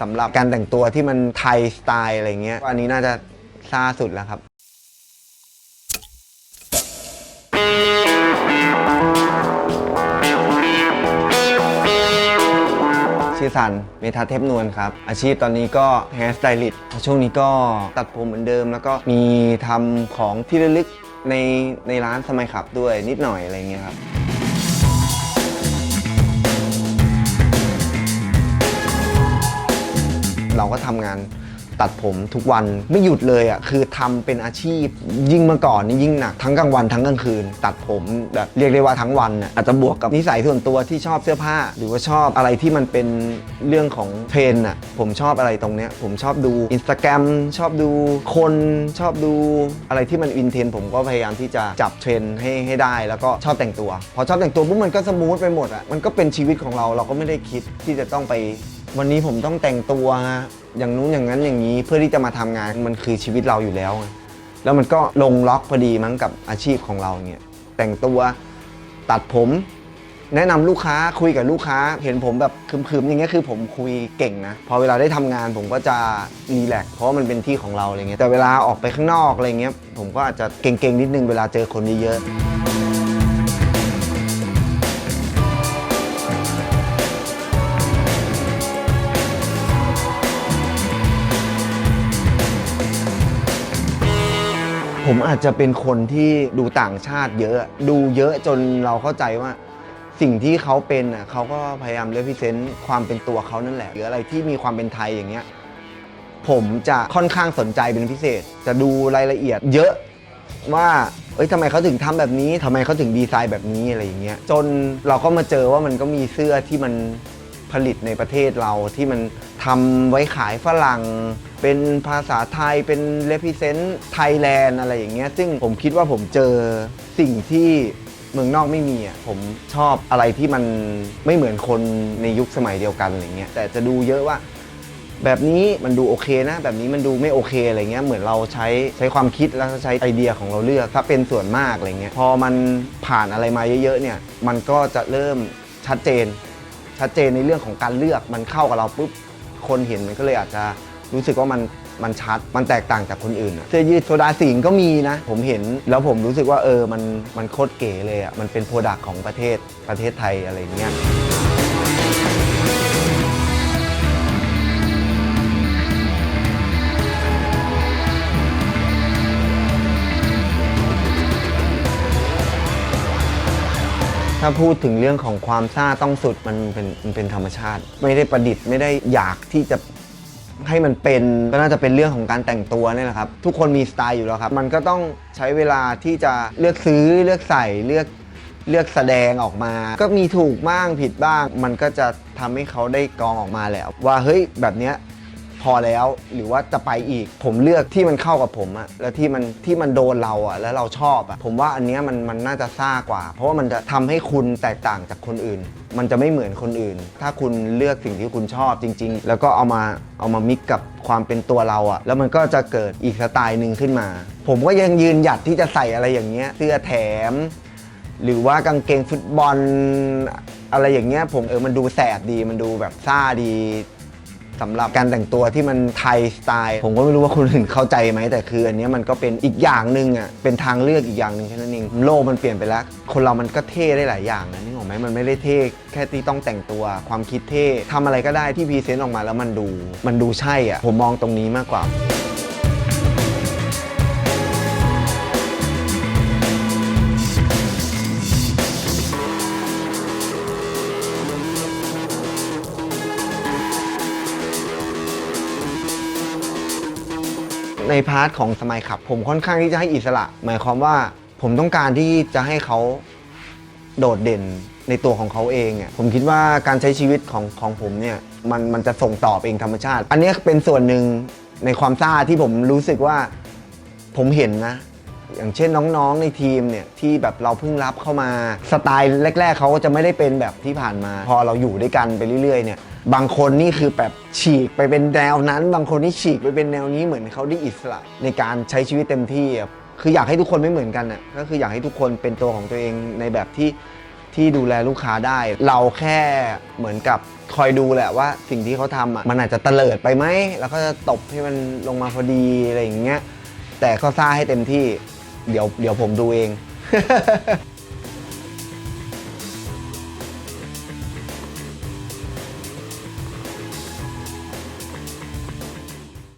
สำหรับการแต่งตัวที่มันไทยสไตล์อะไรเงี้ยอันนี้น่าจะซ่าสุดแล้วครับ ชื่อสันเมทัศน์เทพนวลครับ อาชีพตอนนี้ก็แฮร์สไตลิสต์ช่วงนี้ก็ตัดผมเหมือนเดิม แล้วก็มีทำของที่ระลึกในในร้านสมัยขับด้วยนิดหน่อยอะไรเงี้ยครับ เราก็ทำงานตัดผมทุกวันไม่หยุดเลยอะคือทำเป็นอาชีพ ยิ่งเมื่อก่อนนี่ยิ่งหนักทั้งกลางวันทั้งกลางคืน ตัดผมแบบเรียกได้ว่าทั้งวันน่ะอาจจะบวกกับนิสัยส่วนตัวที่ชอบเสื้อผ้า หรือว่าชอบอะไรที่มันเป็นเรื่องของเทรนอะผมชอบอะไรตรงเนี้ยผมชอบดูอินสตาแกรมชอบดูคนชอบดูอะไรที่มันอินเทรนผมก็พยายามที่จะจับเทรนให้ให้ได้ แล้วก็ชอบแต่งตัว พอชอบแต่งตัวปุ๊บมันก็สมูทไปหมดอะมันก็เป็นชีวิตของเราเราก็ไม่ได้คิดที่จะต้องไป วันนี้ผมต้องแต่งตัวอย่างนู้นอย่างนั้นอย่างนี้เพื่อที่จะมาทำงานมันคือชีวิตเราอยู่แล้ว แล้วมันก็ลงล็อกพอดีมั้งกับอาชีพของเราเนี่ยแต่งตัวตัดผม แนะนำลูกค้าคุยกับลูกค้า เห็นผมแบบคึมๆอย่างเงี้ยคือผมคุยเก่งนะพอเวลาได้ทำงานผมก็จะรีแลกเพราะมันเป็นที่ของเราอะไรเงี้ยแต่เวลาออกไปข้างนอกอะไรเงี้ยผมก็อาจจะเก่งๆนิดนึงเวลาเจอคนเยอะๆ ผมอาจจะเป็นคนที่ดูต่างชาติเยอะ ดูเยอะจนเราเข้าใจว่า สิ่งที่เขาเป็นอะเขาก็พยายามเลพิเซนต์ความเป็นตัวเขานั่นแหละ หรืออะไรที่มีความเป็นไทยอย่างเงี้ยผมจะค่อนข้างสนใจเป็นพิเศษ จะดูรายละเอียดเยอะว่าเอ้ยทำไมเขาถึงทำแบบนี้ทำไมเขาถึงดีไซน์แบบนี้อะไรอย่างเงี้ยจนเราก็มาเจอว่ามันก็มีเสื้อที่มันผลิตในประเทศเราที่มันทำไว้ขายฝรั่ง เป็นภาษาไทยเป็น represent Thailand อะไรอย่างเงี้ยซึ่งผมคิดว่าผมเจอสิ่งที่เมืองนอกไม่มีอะผมชอบอะไรที่มันไม่เหมือนคนในยุคสมัยเดียวกันอะไรเงี้ยแต่จะดูเยอะว่า แบบนี้มันดูโอเคนะ แบบนี้มันดูไม่โอเคอะไรเงี้ยเหมือนเราใช้ใช้ความคิดแล้วก็ใช้ไอเดียของเราเลือกถ้าเป็นส่วนมากอะไรเงี้ยพอมันผ่านอะไรมาเยอะๆเนี่ยมันก็จะเริ่มชัดเจน ชัดเจนในเรื่องของการเลือกมันเข้ากับเราปุ๊บคนเห็นมันก็เลยอาจจะ รู้สึกว่ามันมันชัด มันแตกต่างจากคนอื่นอะเสื้อยืดโซดาสิงห์ก็มีนะ ผมเห็นแล้วผมรู้สึกว่าเออมันมันโคตรเก๋เลยอะมันเป็นโปรดักของประเทศประเทศไทยอะไรเงี้ยถ้าพูดถึงเรื่องของความซ่าต้องสุดมันเป็นมันเป็นธรรมชาติ ไม่ได้ประดิษฐ์ไม่ได้อยากที่จะ ให้มันเป็นก็น่าจะเป็นเรื่องของการแต่งตัวนี่แหละครับ ทุกคนมีสไตล์อยู่แล้วครับ มันก็ต้องใช้เวลาที่จะเลือกซื้อเลือกใส่เลือกเลือกแสดงออกมา ก็มีถูกบ้างผิดบ้าง มันก็จะทำให้เขาได้กรองออกมาแล้ว ว่าเฮ้ยแบบเนี้ย พอแล้วหรือว่าจะไปอีก ผมเลือกที่มันเข้ากับผมอะแล้วที่มันที่มันโดนเราอะแล้วเราชอบอะผมว่าอันเนี้ยมันมันน่าจะซ่ากว่า เพราะว่ามันจะทำให้คุณแตกต่างจากคนอื่น มันจะไม่เหมือนคนอื่น ถ้าคุณเลือกสิ่งที่คุณชอบจริง ๆ แล้วก็เอามาเอามามิกกับความเป็นตัวเราอะแล้วมันก็จะเกิดอีกสไตล์หนึ่งขึ้นมา ผมก็ยังยืนหยัดที่จะใส่อะไรอย่างเงี้ยเสื้อแถม หรือว่ากางเกงฟุตบอลอะไรอย่างเงี้ยผมเออมันดูแสบดีมันดูแบบซ่าดี สำหรับการแต่งตัวที่มันไทยสไตล์ผมก็ไม่รู้ว่าคนอื่นเข้าใจไหมแต่คือ อันนี้มันก็เป็นอีกอย่างหนึ่งอะเป็นทางเลือกอีกอย่างหนึ่งแค่นั้นเองโลกมันเปลี่ยนไปแล้ว คนเรามันก็เท่ได้หลายอย่างนะนึกออกไหมมันไม่ได้เท่แค่ที่ต้องแต่งตัวความคิดเท่ทำอะไรก็ได้ที่พรีเซนต์ออกมาแล้วมันดู มันดูใช่อะผมมองตรงนี้มากกว่า ในพาร์ทของสมัยขับ ผมค่อนข้างที่จะให้อิสระ หมายความว่าผมต้องการที่จะให้เขาโดดเด่นในตัวของเขาเองอะผมคิดว่าการใช้ชีวิตของของผมเนี่ยมันมันจะส่งต่อเองธรรมชาติ อันนี้เป็นส่วนหนึ่งในความซ่าที่ผมรู้สึกว่าผมเห็นนะ อย่างเช่นน้องๆในทีมเนี่ยที่แบบเราเพิ่งรับเข้ามาสไตล์แรก ๆเขาก็จะไม่ได้เป็นแบบที่ผ่านมา พอเราอยู่ด้วยกันไปเรื่อยๆเนี่ย บางคนนี่คือแบบฉีกไปเป็นแนวนั้น บางคนนี่ฉีกไปเป็นแนวนี้เหมือนเขาได้อิสระในการใช้ชีวิตเต็มที่ครับคืออยากให้ทุกคนไม่เหมือนกันน่ะก็คืออยากให้ทุกคนเป็นตัวของตัวเองในแบบที่ที่ดูแลลูกค้าได้ เราแค่เหมือนกับคอยดูแหละว่าสิ่งที่เขาทำอะมันอาจจะเตลิดไปไหมแล้วก็จะตบให้มันลงมาพอดีอะไรอย่างเงี้ยแต่ก็ซ่าให้เต็มที่เดี๋ยวเดี๋ยวผมดูเอง